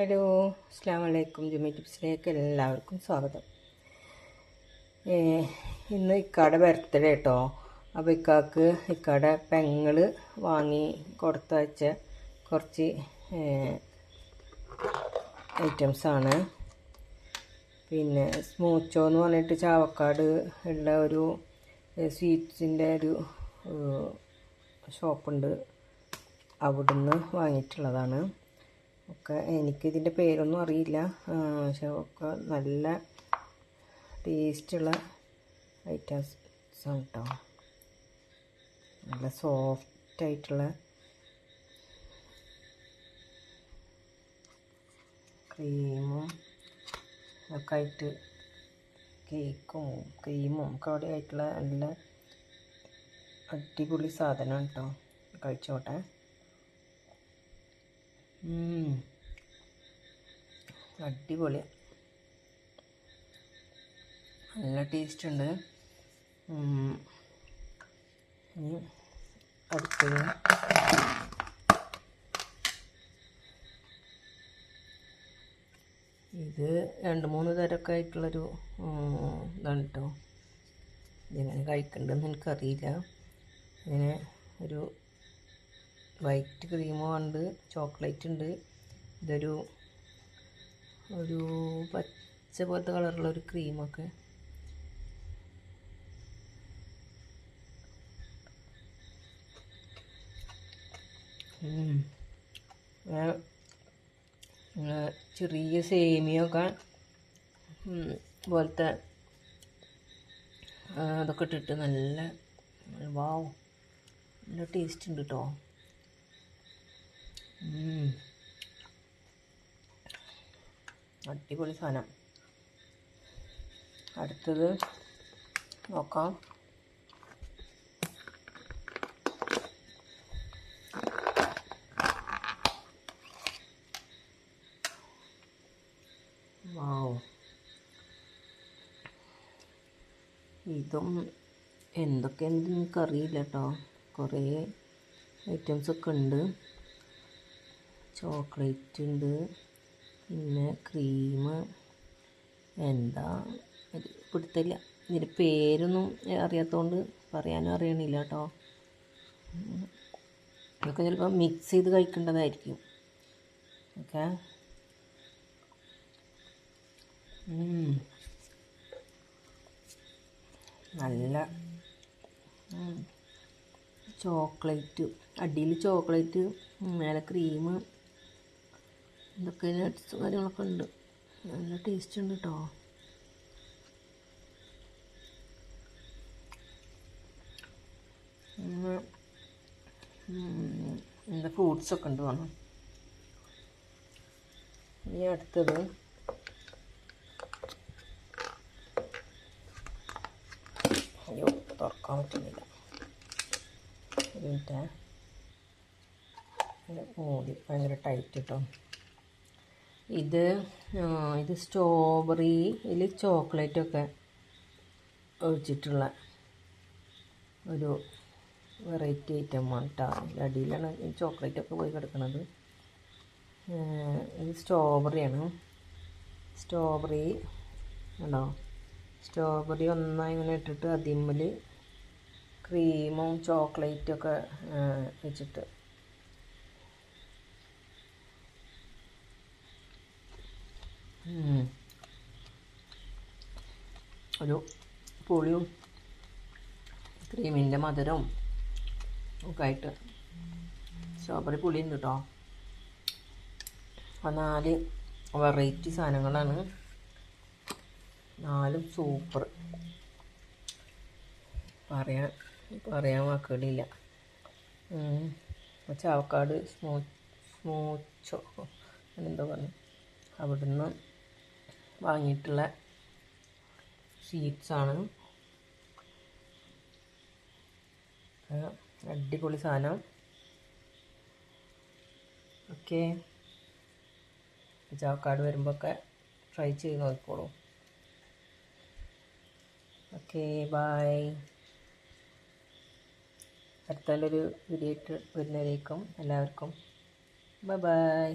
Hello അസ്സാം വലൈക്കും ജുമി ടിപ്സിലേക്ക് എല്ലാവർക്കും സ്വാഗതം. ഇന്ന് ഇക്കാടെ ബർത്ത്ഡേ കേട്ടോ അപ്പോൾ ഇക്കാക്ക് ഇക്കാടെ പെങ്ങൾ വാങ്ങി കൊടുത്തയച്ച കുറച്ച് ഐറ്റംസാണ് പിന്നെ സ്മൂച്ചോ എന്ന് പറഞ്ഞിട്ട് ചാവക്കാട് ഉള്ള ഒരു സ്വീറ്റ്സിന്റെ ഒരു ഷോപ്പുണ്ട് അവിടുന്ന് വാങ്ങിയിട്ടുള്ളതാണ്. ഒക്കെ എനിക്കിതിന്റെ പേരൊന്നും അറിയില്ല. പക്ഷെ ഒക്കെ നല്ല ടേസ്റ്റുള്ള ഐറ്റംസ് ആണ് കേട്ടോ നല്ല സോഫ്റ്റ് ആയിട്ടുള്ള ക്രീമും ഒക്കെ ആയിട്ട് കേക്കും ക്രീമും ഒക്കെ അവിടെ ആയിട്ടുള്ള നല്ല അടിപൊളി സാധനമാണ് കേട്ടോ കഴിച്ചോട്ടെ. അടിപൊളി നല്ല ടേസ്റ്റ് ഉണ്ട്. അടുത്തത്. ഇത് രണ്ട് മൂന്ന് തരമൊക്കെ ആയിട്ടുള്ളൊരു ഇതാണ് കേട്ടോ ഇതെങ്ങനെ കഴിക്കണ്ടെന്ന് എനിക്കറിയില്ല. ഇങ്ങനെ ഒരു വൈറ്റ് ക്രീമും ഉണ്ട് ചോക്ലേറ്റ് ഉണ്ട്. ഇതൊരു ഒരു പച്ച പോലത്തെ കളറുള്ള ഒരു ക്രീമൊക്കെ. ചെറിയ സേമിയൊക്കെ പോലത്തെ അതൊക്കെ ഇട്ടിട്ട് നല്ല വാവ് നല്ല ടേസ്റ്റ് ഉണ്ട് കേട്ടോ. അടിപൊളി സാധനം. അടുത്തത് നോക്കാം. വാവ് ഇതും എന്തൊക്കെയാണെന്ന് അറിയില്ല കേട്ടോ കുറേ ഐറ്റംസൊക്കെ ഉണ്ട്. ചോക്ലേറ്റ് ഉണ്ട്. പിന്നെ ക്രീം എന്താ പിടുത്തില്ല ഇതിന്റെ പേരൊന്നും അറിയാത്തതുകൊണ്ട് പറയാനും അറിയണില്ല കേട്ടോ ഇതൊക്കെ ചിലപ്പോൾ മിക്സ് ചെയ്ത് കഴിക്കേണ്ടതായിരിക്കും. ഓക്കെ? നല്ല. ചോക്ലേറ്റ് അടിയിൽ ചോക്ലേറ്റ് മേലെ ക്രീം ഇതൊക്കെ നട്ട്സ് കാര്യങ്ങളൊക്കെ ഉണ്ട്. നല്ല ടേസ്റ്റ് ഉണ്ട് കേട്ടോ ഫ്രൂട്ട്സൊക്കെ എന്താ ഫ്രൂട്ട്സ് ഒക്കെ ഉണ്ട് വേണം. ഇനി അടുത്തത് അയ്യോ തുറക്കാൻ പറ്റുന്നില്ല. ഒരു മിനിറ്റ് മൂടി ഭയങ്കര ടൈറ്റ് കേട്ടോ ഇത് ഇത് സ്ട്രോബെറി ഇതിൽ ചോക്ലേറ്റൊക്കെ ഒഴിച്ചിട്ടുള്ള ഒരു വെറൈറ്റി ഐറ്റമാണ് കേട്ടോ അടിയിലാണ് ഈ ചോക്ലേറ്റൊക്കെ പോയി കിടക്കുന്നത് ഇത് സ്ട്രോബെറിയാണ് സ്ട്രോബെറി ഉണ്ടോ സ്ട്രോബെറി ഒന്നായി ഇങ്ങനെ ഇട്ടിട്ട് അതിമ്മൽ ക്രീമും ചോക്ലേറ്റൊക്കെ വെച്ചിട്ട് ഒരു പുളിയും ക്രീമിന്റെ മധുരവും ഒക്കെ ആയിട്ട് സ്ട്രോബെറി പുളിയുണ്ട് കേട്ടോ അപ്പം നാല് വെറൈറ്റി സാധനങ്ങളാണ്. നാലും സൂപ്പർ പറയാൻ പറയാൻ വാക്കുകളില്ല. ചാവക്കാട് സ്മൂ സ്മൂച്ചോ എന്തോ പറഞ്ഞു? അവിടുന്ന് വാങ്ങിയിട്ടുള്ള ഷീറ്റ്സാണ് അടിപൊളി സാധനം. ഓക്കെ. ചാവക്കാട് വരുമ്പോൾ ഒക്കെ ട്രൈ ചെയ്ത് നോക്കിക്കോളൂ. ഓക്കെ ബായ് അടുത്ത നല്ലൊരു വീഡിയോ ഇട്ട് വരുന്നവരേക്കും എല്ലാവർക്കും. Bye bye